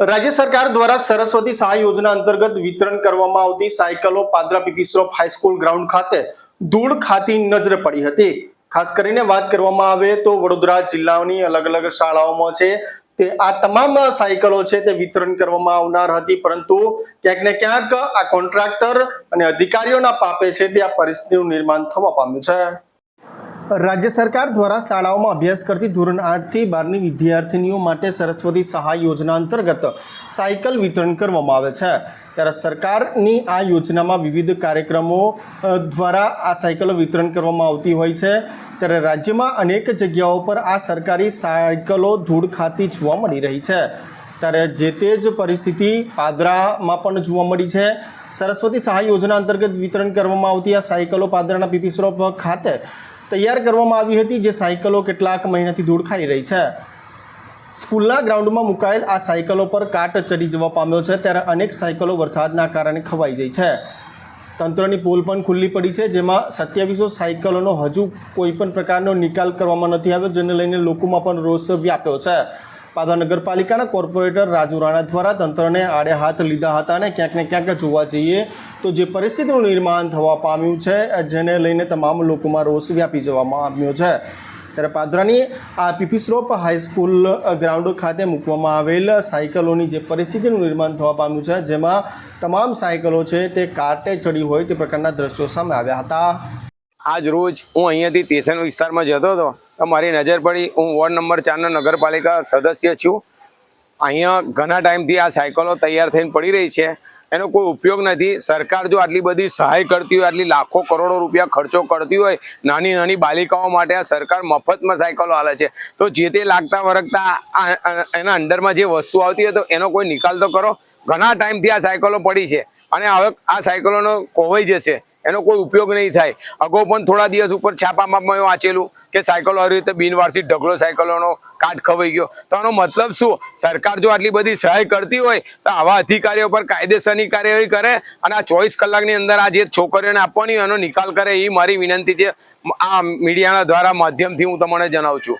રાજ્ય સરકાર દ્વારા સરસ્વતી સહાય યોજના અંતર્ગત વિતરણ કરવામાં આવતી સાયકલો, પાદરા પીપીસરોપ હાઈસ્કૂલ ગ્રાઉન્ડ ખાતે ધૂળ ખાતી નજરે પડી હતી. ખાસ કરીને વાત કરવામાં આવે તો વડોદરા જિલ્લાની અલગ અલગ શાળાઓમાં છે. તે આ તમામ સાયકલો છે તે વિતરણ કરવામાં આવનાર હતી, પરંતુ ક્યાંક ને ક્યાંક આ કોન્ટ્રાક્ટર અને અધિકારીઓના પાપે છે તે આ પરિસ્થિતિનું નિર્માણ થવા પામ્યું છે. રાજ્ય સરકાર દ્વારા શાળાઓમાં અભ્યાસ કરતી ધોરણ આઠથી બારની વિદ્યાર્થીનીઓ માટે સરસ્વતી સહાય યોજના અંતર્ગત સાયકલ વિતરણ કરવામાં આવે છે. ત્યારે સરકારની આ યોજનામાં વિવિધ કાર્યક્રમો દ્વારા આ સાયકલો વિતરણ કરવામાં આવતી હોય છે. ત્યારે રાજ્યમાં અનેક જગ્યાઓ પર આ સરકારી સાયકલો ધૂળ ખાતી જોવા મળી રહી છે. ત્યારે જે તે જ પરિસ્થિતિ પાદરામાં પણ જોવા મળી છે. સરસ્વતી સહાય યોજના અંતર્ગત વિતરણ કરવામાં આવતી આ સાયકલો પાદરાના પીપી ખાતે તૈયાર કરવામાં આવી હતી જે સાયકલો કેટલાક મહિનાથી ધૂળ ખાઈ રહી છે. સ્કૂલના ગ્રાઉન્ડમાં મુકાયેલ આ સાયકલો પર કાટ ચડી જવા પામ્યો છે ત્યારે અનેક સાયકલો વરસાદના કારણે ખવાઈ જાય છે. તંત્રની પોલ પણ ખુલ્લી પડી છે જેમાં સત્યાવીસો સાયકલોનો હજુ કોઈ પણ પ્રકારનો નિકાલ કરવામાં નથી આવ્યો જેને લઈને લોકોમાં પણ રોષ વ્યાપ્યો છે. પાદા નગરપાલિકાના કોર્પોરેટર રાજુ રાણા દ્વારા તંત્રને આડે હાથ લીધા હતા અને ક્યાંક ને ક્યાંક જોવા જઈએ તો જે પરિસ્થિતિનું નિર્માણ થવા પામ્યું છે, જેને લઈને તમામ લોકોમાં રોષ વ્યાપી જવામાં આવ્યો છે. ત્યારે પાદરાની આ પીપી સ્રોપ હાઈસ્કૂલ ગ્રાઉન્ડ ખાતે મૂકવામાં આવેલ સાયકલોની જે પરિસ્થિતિનું નિર્માણ થવા પામ્યું છે, જેમાં તમામ સાયકલો છે તે કાટે ચડી હોય તે પ્રકારના દ્રશ્યો સામે આવ્યા હતા. આજ રોજ હું અહીંયાથી સ્ટેશન વિસ્તારમાં જતો હતો. મારી નજર પડી. હું વોર્ડ નંબર ચારનો નગરપાલિકા સદસ્ય છું. અહીંયા ઘણા ટાઈમથી આ સાયકલો તૈયાર થઈને પડી રહી છે. એનો કોઈ ઉપયોગ નથી. સરકાર જો આટલી બધી સહાય કરતી હોય, આટલી લાખો કરોડો રૂપિયા ખર્ચો કરતી હોય, નાની નાની બાલિકાઓ માટે આ સરકાર મફતમાં સાયકલો હાલે છે. તો જે તે લાગતા વરગતા એના અંદરમાં જે વસ્તુ આવતી હોય તો એનો કોઈ નિકાલ તો કરો. ઘણા ટાઈમથી આ સાયકલો પડી છે. અને હવે આ સાયકલોનો કોવાઈ જશે. એનો કોઈ ઉપયોગ નહીં થાય. અગાઉ પણ થોડા દિવસ ઉપર છાપામાં વાંચેલું કે સાયકલો આવી રીતે બિનવારસી ઢગલો સાયકલોનો કાટ ખવાઈ ગયો. તો આનો મતલબ શું? સરકાર જો આટલી બધી સહાય કરતી હોય, તો આવા અધિકારીઓ પર કાયદેસરની કાર્યવાહી કરે અને આ ચોવીસ કલાકની અંદર આ જે છોકરીઓને આપવાની એનો નિકાલ કરે, એ મારી વિનંતી છે. આ મીડિયાના દ્વારા માધ્યમથી હું તમને જણાવું છું.